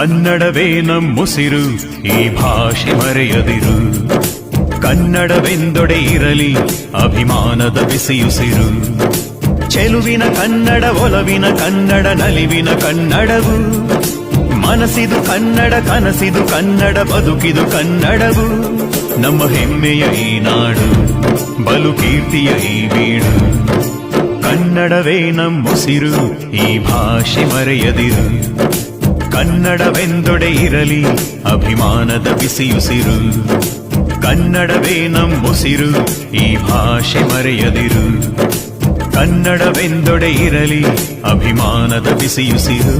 ಕನ್ನಡವೇ ನಮ್ಮುಸಿರು ಈ ಭಾಷೆ ಮರೆಯದಿರು. ಕನ್ನಡವೆಂದೊಡೆ ಇರಲಿ, ಅಭಿಮಾನದ ಬಿಸಿಯುಸಿರು. ಚೆಲುವಿನ ಕನ್ನಡ, ಒಲವಿನ ಕನ್ನಡ, ನಲಿವಿನ ಕನ್ನಡವು. ಮನಸಿದು ಕನ್ನಡ, ಕನಸಿದು ಕನ್ನಡ, ಬದುಕಿದು ಕನ್ನಡವು. ನಮ್ಮ ಹೆಮ್ಮೆಯ ಈ ನಾಡು, ಬಲು ಕೀರ್ತಿಯ ಈ ಬೀಡು. ಕನ್ನಡವೇ ನಮ್ಮುಸಿರು ಈ ಭಾಷೆ ಮರೆಯದಿರು. ಕನ್ನಡವೆಂದೊಡೆ ಇರಲಿ ಅಭಿಮಾನದ ಬಿಸಿಯುಸಿರು ಕನ್ನಡವೇ ನಮ್ಮುಸಿರು ಈ ಭಾಷೆ ಮರೆಯದಿರು. ಕನ್ನಡವೆಂದೊಡೆ ಇರಲಿ ಅಭಿಮಾನದ ಬಿಸಿಯುಸಿರು